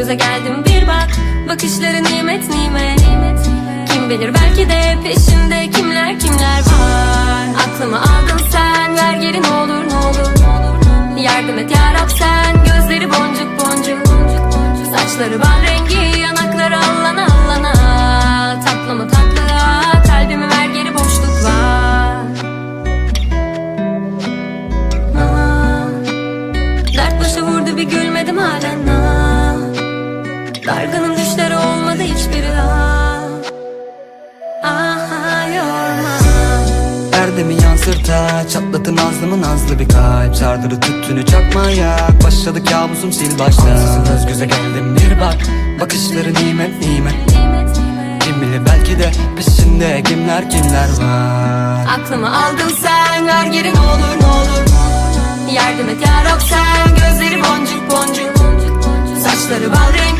göze geldim bir bak. Bakışları nimet nimet. Kim bilir belki de peşinde kimler kimler var. Aklımı aldın sen ver geri ne olur ne olur Yardım et yarab sen gözleri boncuk boncuk. Saçları ban rengi yanakları allana allana. Tatlı mı tatlı kalbimi ver geri boşluk var. Ah, Dert başı vurdu bir gülmedim halen. ah. Dargının düşleri olmadı hiçbiri daha Aha yorma. Erdemi yansırta Çatlatın ağzımı nazlı bir kalp. Çardırı tüttünü çakmaya Başladı kabusum sil baştan. Göz göze geldim bir bak Bakışları nimet nimet. Kim bilir belki de peşinde kimler kimler var. Aklımı aldın sen ver geri ne olur ne olur. Yardım et yarab sen gözleri boncuk boncuk. Saçları bal renk